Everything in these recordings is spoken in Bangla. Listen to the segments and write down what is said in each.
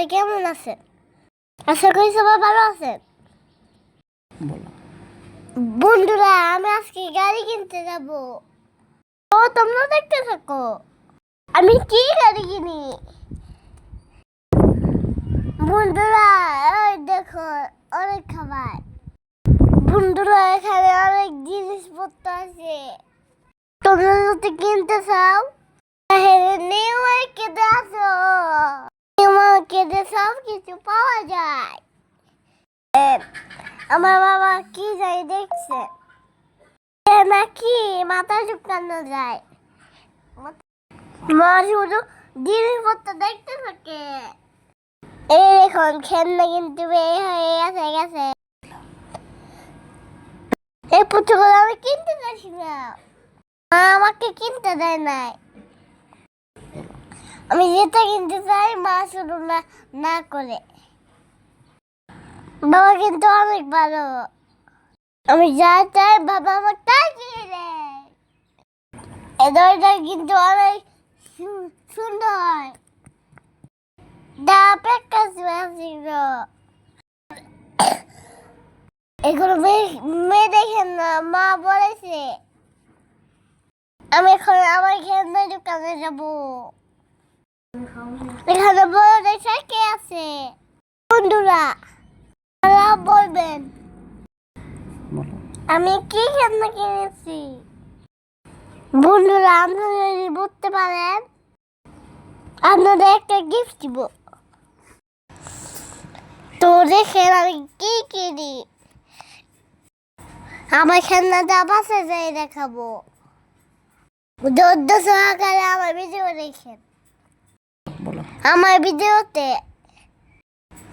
সবাই কেমন আছেন? আশা করি সবাই ভালো আছেন। বন্ধুরা আমি আজকে গাড়ি কিনতে যাব। ও তোমরা দেখতে থাকো। আমি কি গাড়ি কিনি? বন্ধুরা ওই দেখো অনেক খাবার। বন্ধুরা এখানে অনেক জিনিসপত্র আছে। তোমরা যদি কিনতে চাও তাহলে নিউ মার্কেটে আসো। কিছু পাওয়া যায়। আমার বাবা কি যাই দেখছে? নাকি মাথা ঝুঁকানো যায়। মা শুধু জিনিসপত্র দেখতে থাকে। এই দেখুন, খেলনা কিন্তু বের হয়ে গেছে গেছে। এই পুতুলগুলো আমি কিনতে চাইছি না। মা আমাকে কিনতে দেয় নাই। আমি যেটা কিনতে চাই, মা শুধু না না করে। বাবা কিন্তু অনেক ভালো। আমি যা চাই, বাবা আমার তাই কিনে দেয়। দরজা কিন্তু অনেক সুন্দর। দা প্যাকাস ছিল। এগুলো মেয়ে- মেয়ে দেখেন না, মা বলেছে। আমি এখন আমার খেলনা দোকানে যাব। এখানে বড় দেখে কে আছে। বন্ধুরা তারা বলবেন আমি কি খেলনা কিনেছি বন্ধুরা আপনারা যদি বুঝতে পারেন আপনাদের একটা গিফট দিব। তো দেখেন আমি কি কিনি। আমার খেলনাটা বাসে যাই দেখাবো। ধৈর্য সহকারে আমার ভিডিও দেখেন। বলো। আমার ভিডিওতে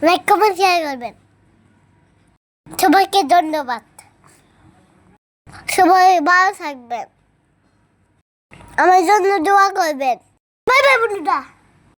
লাইক কমেন্ট শেয়ার করবেন। সবাইকে ধন্যবাদ। সবাই ভালো থাকবেন। আমার জন্য দোয়া করবেন। বাই বাই বন্ধুরা।